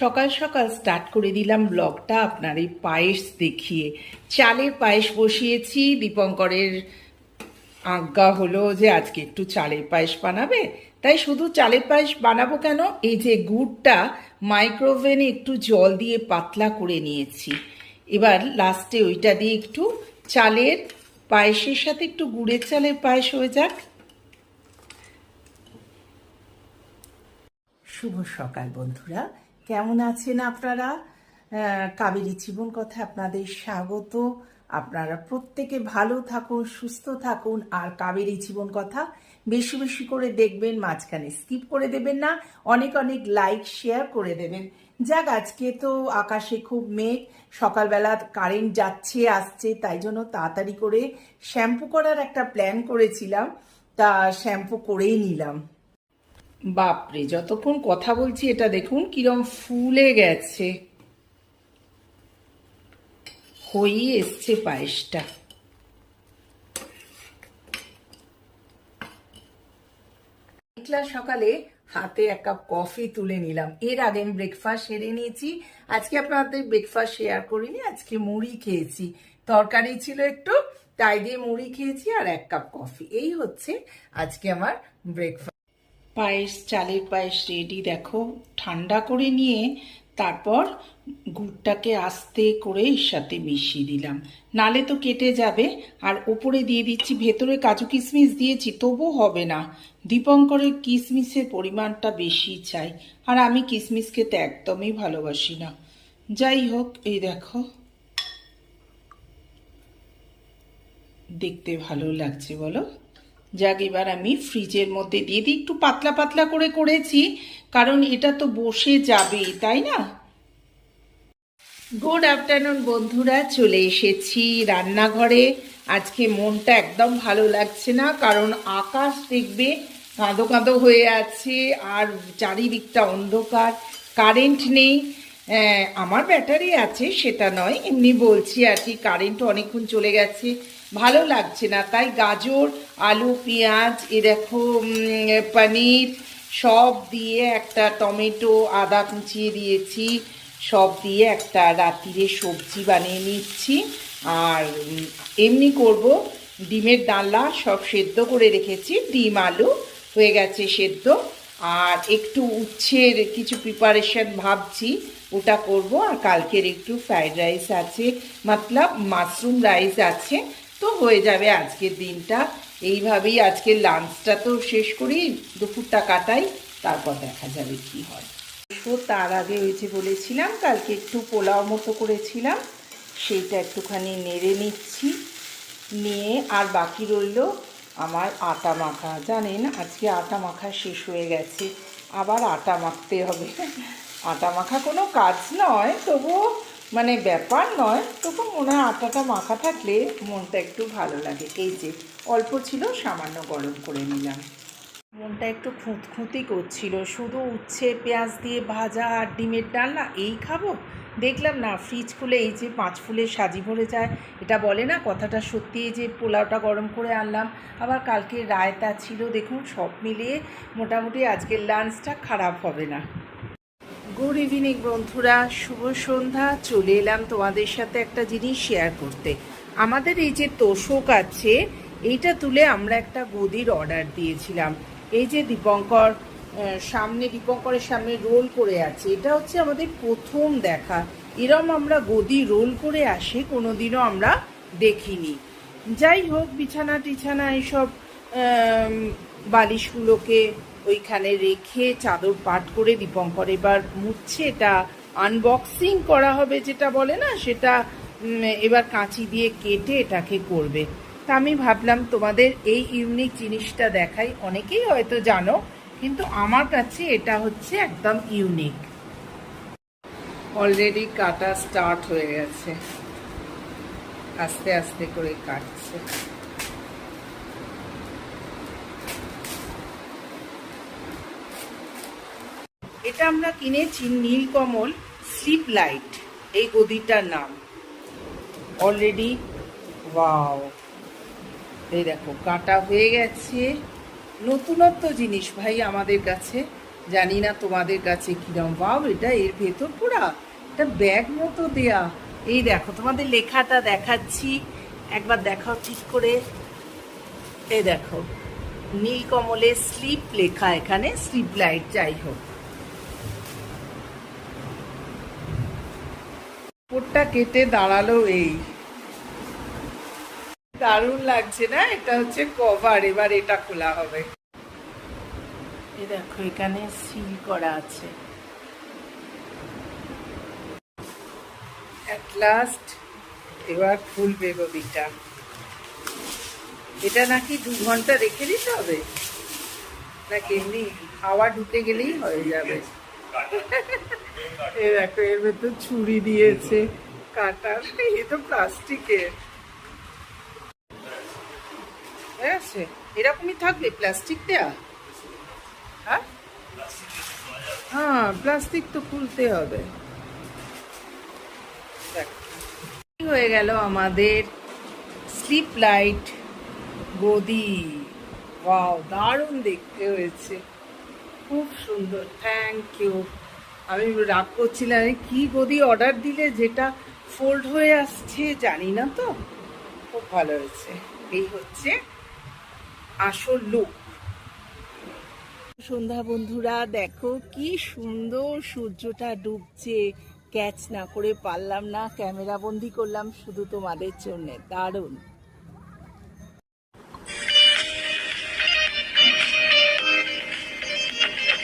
সকাল সকাল স্টার্ট করে দিলাম ব্লগটা আপনার এই পায়েস দেখিয়ে। চালের পায়েস বসিয়েছি, দীপঙ্করের আজ্ঞা হলো যে আজকে একটু চালের পায়েস বানাবে। তাই শুধু চালের পায়েস বানাবো কেন? এই যে গুড়টা মাইক্রোওভেনে একটু জল দিয়ে পাতলা করে নিয়েছি। এবার লাস্টে ওইটা দিয়ে একটু চালের পায়েসের সাথে একটু গুড়ের চালের পায়েস হয়ে যাক। শুভ সকাল বন্ধুরা। কেমন আছেন আপনারা? কাবেরী জীবন কথা আপনাদের স্বাগত। আপনারা প্রত্যেকে ভালো থাকুন, সুস্থ থাকুন, আর কাবেরী জীবন কথা বেশি বেশি করে দেখবেন, মাঝখানে স্কিপ করে দেবেন না, অনেক অনেক লাইক শেয়ার করে দেবেন। যাক, আজকে তো আকাশে খুব মেঘ, সকালবেলা কারেন্ট যাচ্ছে, আসছে, তাই জন্য তাড়াতাড়ি করে শ্যাম্পু করার একটা প্ল্যান করেছিলাম। তা শ্যাম্পু করেই নিলাম। বাপরে, যতক্ষণ কথা বলছি এটা দেখুন কিরম ফুলে গেছে। হয়েই এসছে পায়েসটা। সকালে হাতে এক কাপ কফি তুলে নিলাম। এর আগে আমি ব্রেকফাস্ট সেরে নিয়েছি। আজকে আপনাদের ব্রেকফাস্ট শেয়ার করিনি, আজকে মুড়ি খেয়েছি। তরকারি ছিল একটু, তাই দিয়ে মুড়ি খেয়েছি আর এক কাপ কফি। এই হচ্ছে আজকে আমার ব্রেকফাস্ট পায়েস, চালের পায়েস রেডি দেখো। ঠান্ডা করে নিয়ে তারপর গুড়টাকে আস্তে করে এর সাথে মিশিয়ে দিলাম। নালে তো কেটে যাবে। আর ওপরে দিয়ে দিচ্ছি, ভেতরে কাজু কিশমিশ দিয়েছি তবু হবে না। দীপঙ্করের কিশমিশের পরিমাণটা বেশি চাই। আর আমি কিশমিশ খেতে একদমই ভালোবাসি না। যাই হোক, এই দেখো। দেখতে ভালো লাগছে, বলো। যাক, এবার আমি ফ্রিজের মধ্যে দিয়ে দিই। একটু পাতলা পাতলা করে করেছি, কারণ এটা তো বসে যাবেই, তাই না? গুড আফটারনুন বন্ধুরা, চলে এসেছি রান্নাঘরে। আজকে মনটা একদম ভালো লাগছে না, কারণ আকাশ দেখবে কাঁদো কাঁদো হয়ে আছে, আর চারিদিকটা অন্ধকার কারেন্ট নেই। আমার ব্যাটারি আছে, সেটা নয়, এমনি বলছি আর কি কারেন্ট অনেকক্ষণ চলে গেছে। ভালো লাগছে না। তাই গাজর, আলু, পেঁয়াজ এরকম পনির সব দিয়ে একটা টমেটো, আদা কুচিয়ে দিয়েছি। সব দিয়ে একটা রাত্রিরে সবজি বানিয়ে নিচ্ছি। আর এমনি করব ডিমের ডালা সব সেদ্ধ করে রেখেছি। ডিম, আলু হয়ে গেছে সেদ্ধ। আর একটু উচ্ছের কিছু প্রিপারেশন ভাবছি, ওটা করব। আর কালকের একটু ফ্রাইড রাইস আছে, মতলব মাশরুম রাইস আছে। তো হয়ে যাবে আজকের দিনটা। এইভাবেই আজকের লাঞ্চটা তো শেষ করি, দুপুরটা কাটাই, তারপর দেখা যাবে কি হয়। তো তার আগে ওই যে বলেছিলাম, কালকে একটু পোলাও মতো করেছিলাম, সেইটা একটুখানি নেড়ে নিচ্ছি, নিয়ে আর বাকি রইল আমার আটা মাখা। জানেন, আজকে আটা মাখা শেষ হয়ে গেছে, আবার আটা মাখতে হবে। আটা মাখা কোনো কাজ নয়, তবুও মানে ব্যাপার নয়, তবু মনে হয় আটাটা মাখা থাকলে মনটা একটু ভালো লাগে। এই যে, অল্প ছিল, সামান্য গরম করে নিলাম। মনটা একটু খুঁতখুঁতি করছিল, শুধু উচ্ছে, পেঁয়াজ দিয়ে ভাজা আর ডিমের ডালনা, এই খাব? দেখলাম না, ফ্রিজ খুলে এই যে পাঁচ ফুলের সাজি ভরে যায়। এটা বলে না, কথাটা সত্যি যে পোলাওটা গরম করে আনলাম। আবার কালকে রায়তা ছিল, দেখুন, সব মিলিয়ে মোটামুটি আজকের লাঞ্চটা খারাপ হবে না। গুড ইভিনিং বন্ধুরা, শুভ সন্ধ্যা। চলে এলাম তোমাদের সাথে একটা জিনিস শেয়ার করতে। আমাদের এই যে তোষক আছে, এইটা তুলে আমরা একটা গদির অর্ডার দিয়েছিলাম। এই যে দীপঙ্কর সামনে দীপঙ্করের সামনে রোল করে আছে, এটা হচ্ছে আমাদের প্রথম দেখা। এরম আমরা গদি রোল করে আসে, কোনোদিনও আমরা দেখিনি। যাই হোক বিছানা টিছানা এইসব বালিশগুলোকে ওইখানে রেখে চাদর পাট করে দীপঙ্কর এবার মুছছে এটা আনবক্সিং করা হবে যেটা বলে না, সেটা এবার কাঁচি দিয়ে কেটে এটাকে করবে। তা আমি ভাবলাম তোমাদের এই ইউনিক জিনিসটা দেখাই, অনেকেই হয়তো জানো, কিন্তু আমার কাছে এটা হচ্ছে একদম ইউনিক অলরেডি কাটা স্টার্ট হয়ে গেছে। আস্তে আস্তে করে কাটছে। আমরা কিনেছি নীলকমল স্লিপ লাইট। এই গদিটার নাম। অলরেডি ওয়াও এই দেখো, কাটা হয়ে গেছে। নতুনত্ব জিনিস ভাই আমাদের কাছে। জানি না তোমাদের কাছে কিরম। বাব এটা এর ভেতর পুরা এটা ব্যাগ মতো দেয়া। এই দেখো, তোমাদের লেখাটা দেখাচ্ছি। একবার দেখাও ঠিক করে। এই দেখো নীলকমলে স্লিপ লেখা এখানে, স্লিপ লাইট, যাই হোক। উপরটা কেটে দাঁড়াল এই। দারুণ লাগছে না? এটা হচ্ছে কভার এবার এটা খোলা হবে। এই দেখো এখানে সিল করা আছে। অ্যাট লাস্ট এবার খুলবে গদিটা এটা নাকি দু ঘণ্টা রেখে দিতে হবে? নাকি এমনি হাওয়া ঢুকে গেলেই হয়ে যাবে? এই দেখো, এর ভেতর ছুরি দিয়েছে, কাটার এ তো প্লাস্টিকের। আছে এরকমই থাকবে? প্লাস্টিক দেয়া? হ্যাঁ? হ্যাঁ প্লাস্টিক তো খুলতে হবে। হয়ে গেল আমাদের স্লিপ লাইট গদি ওয়াও, দারুণ দেখতে হয়েছে। খুব সুন্দর। থ্যাংক ইউ আমি রাগ করছিলাম কি গদি অর্ডার দিলে যেটা ফোল্ড হয়ে আসছে জানি না তো। খুব ভালো হয়েছে। এই হচ্ছে আসল লুক সন্ধ্যা বন্ধুরা, দেখো কি সুন্দর সূর্যটা ডুবছে। ক্যাচ না করে পারলাম না, ক্যামেরা বন্দি করলাম শুধু তোমাদের জন্য। দারুণ।